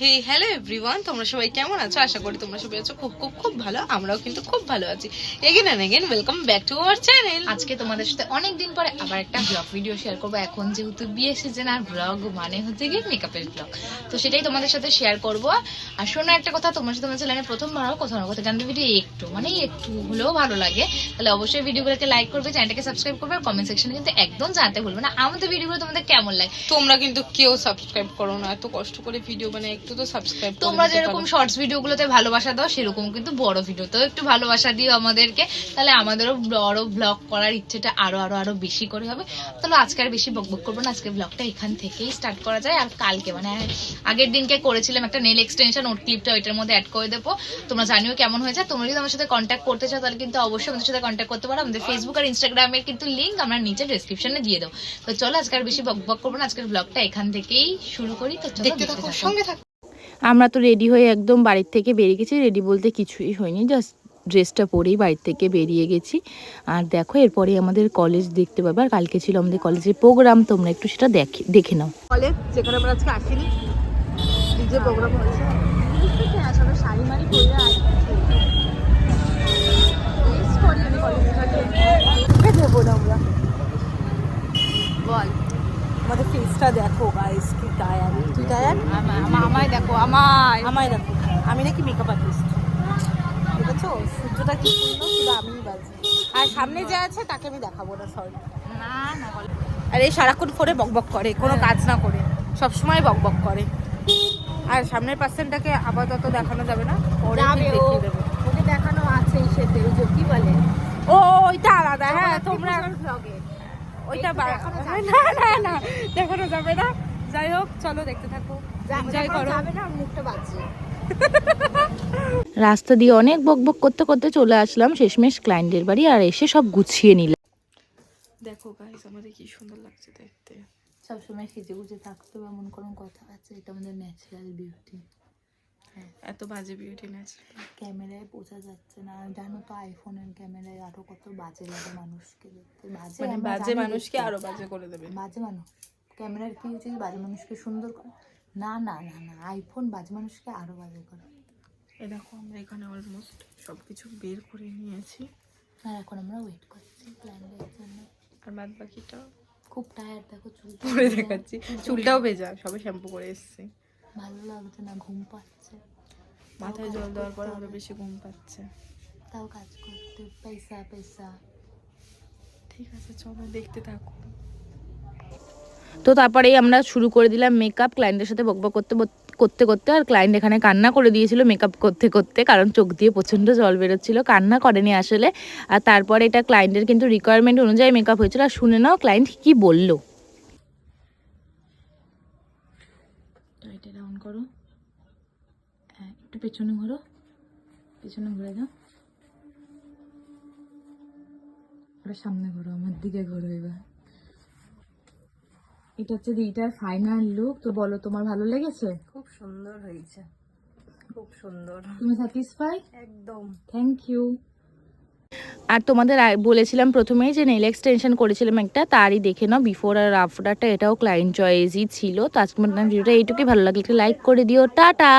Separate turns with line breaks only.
হে hello everyone তোমরা সবাই কেমন আছো? আশা করি তোমরা সবাই আছো খুব খুব খুব ভালো, আমরাও কিন্তু খুব ভালো আছি। Again and again welcome back to our channel
আজকে তোমাদের সাথে অনেক দিন পরে আবার একটা ব্লগ ভিডিও শেয়ার করব। এখন যেহেতু বিয়ে সিজন আর ব্লগ মানে হচ্ছে গিয়ে মেকআপের ব্লগ তো সেটাই তোমাদের সাথে শেয়ার করব। আর শোনো একটা কথা তোমার সাথে তোমার চ্যানেলে প্রথমবার কোথাও না কোথাও জানতে ভিডিও একটু মানে একটু হলেও ভালো লাগে। তাহলে অবশ্যই ভিডিওগুলোকে লাইক করবে চ্যানেলটাকে সাবস্ক্রাইব করবে আর কমেন্ট সেকশনে কিন্তু একদম জানতে ভুলবে না। আমাদের ভিডিওগুলো তোমাদের কেমন লাগে?
তোমরা কিন্তু কেউ সাবস্ক্রাইব করো না এত কষ্ট করে ভিডিও মানে একটু তো সাবস্ক্রাইব
তোমরা যেরকম শর্টস ভিডিওগুলোতে ভালোবাসা দাও সেরকম কিন্তু বড় ভিডিওতেও একটু ভালোবাসা দিও আমাদেরকে। তাহলে আমাদেরও বড় ব্লগ করার ইচ্ছেটা আরও আরও আরও বেশি করে হবে। তাহলে আজকে আর বেশি বকবক করব না আজকে ব্লগটা এখান থেকেই স্টার্ট করা যায় আর কালকে মানে আগের দিনকে করেছিলাম একটা নেল এক্সটেনশন ওর ক্লিপটা ওইটার মধ্যে অ্যাড করে দেবো। তোমরা জানিও কেমন হয়েছে। তোমরা যদি আমার সাথে কন্ট্যাক্ট করতে চাও তাহলে কিন্তু অবশ্যই আমাদের সাথে কন্ট্যাক্ট করতে পারো। আমাদের ফেসবুক আর ইনস্টাগ্রামের কিন্তু লিঙ্ক আমরা নিচে ডেসক্রিপশনে দিয়ে দেবো। তো চলো আজকে আর বেশি বক বক করব না। আজকের ব্লগটা এখান থেকেই শুরু করি। তো
দেখতে থাকো সঙ্গে থাকো।
আমরা তো রেডি হয়ে একদম বাড়ির থেকে বেরিয়ে গেছি। রেডি বলতে কিছুই হয়নি। জাস্ট ড্রেসটা পরেই বাড়ির থেকে বেরিয়ে গেছি। আর দেখো এরপরে আমাদের কলেজ দেখতে পাবে। আর কালকে ছিল আমাদের কলেজের প্রোগ্রাম তোমরা একটু সেটা দেখে দেখে নাও।
কলেজ যেখানে আমরা আজকে আসিনি ডিজে প্রোগ্রাম হয়েছে
শাড়ি মাড়ি পরে
না আমরা। বল। আমাদের ফেসটা দেখো গাইস কি টায়ার তুই টায়ার
আমায় দেখো আমায়।
আমায় দেখো। আমি নাকি মেকআপ আর্টিস্ট সূর্যটা কি সুন্দর শুধু আমিই বাজি। আর সামনে যে আছে তাকে আমি দেখাবো না সরি
না না।
আর এই সারাক্ষণ ফোনে বকবক করে কোনো কাজ না করে। সব সময় বকবক করে। আর সামনের পার্সেন্টটাকে আপাতত দেখানো যাবে না পরে। দেখিয়ে দেবো।
ওকে দেখানো আছে সেতে ওই যে কি বলে?
ও ওইটা আলাদা হ্যাঁ তোমরা
ব্লগে
ওইটা না? না না দেখানো যাবে না। যাই হোক চলো দেখতে থাকো। এনজয় করো।
যাবে না মুখটা বাজছে
রাস্তা দিয়ে অনেক বকবক করতে করতে চলে আসলাম শেষমেশ ক্লায়েন্টের বাড়ি আর এসে সব গুছিয়ে নিলাম
দেখো গাইস আমাদের কি সুন্দর লাগছে দেখতে।
সবসময় সেজে গুজে থাকতো এমন কোনো কথা আছে? এটা আমাদের ন্যাচারাল বিউটি
এত বাজে বিউটি নেছে
ক্যামেরায় বোঝা যাচ্ছে না। জানো তো আইফোনের ক্যামেরায় আরও কত বাজে লাগে মানুষকে দেখতে। বাজে
মানে বাজে মানুষকে। আরও বাজে করে দেবে।
বাজে মানুষ। ক্যামেরার কি হচ্ছে? বাজে মানুষকে সুন্দর করে না না না না। আইফোন বাজে মানুষকে আরও বাজে করে।
দেখো আমরা এখানে অলমোস্ট সবকিছু বের করে নিয়েছি।
আর এখন আমরা ওয়েট করছি ক্লায়েন্টের জন্য।
আর বাদ বাকিটা
খুব টায়ার্ড দেখো চুল
পরে দেখাচ্ছি। চুলটাও ভেজা সবে শ্যাম্পু করে এসেছি।
ভালো লাগছে না ঘুম পাচ্ছে।
মাথায় জল দেওয়ার পর আরও বেশি ঘুম পাচ্ছে।
তাও কাজ করতে পয়সা পয়সা
ঠিক আছে চলো দেখতে থাকো।
তো তারপরেই আমরা শুরু করে দিলাম মেকআপ ক্লায়েন্টের সাথে বকবক করতে করতে করতে আর ক্লায়েন্ট এখানে কান্না করে দিয়েছিল মেকআপ করতে করতে কারণ চোখ দিয়ে প্রচণ্ড জল বেরোচ্ছিল, কান্না করেনি আসলে। আর তারপরে এটা ক্লায়েন্টের কিন্তু রিকোয়ারমেন্ট অনুযায়ী মেকআপ হয়েছিল। আর শুনে নাও ক্লায়েন্ট কি বলল।
হ্যাঁ পেছনে পেছনে ঘুরে সামনে ঘোরো, আমার দিকে ঘোরো এবার। এটা হচ্ছে দিদিটার ফাইনাল লুক তো বলো তোমার ভালো লেগেছে?
খুব সুন্দর হয়েছে। খুব সুন্দর।
তুমি স্যাটিসফাই
একদম।
থ্যাংক ইউ
আর তোমাদের বলেছিলাম প্রথমেই যে নেল এক্সটেনশন করেছিলাম একটা তারই দেখে নাও বিফোর আর আফটারটা এটাও ক্লায়েন্ট চয়েসই ছিল। তো আজকে মনে ভিডিওটা এইটুকুই। ভালো লাগলে লাইক করে দিও। টাটা!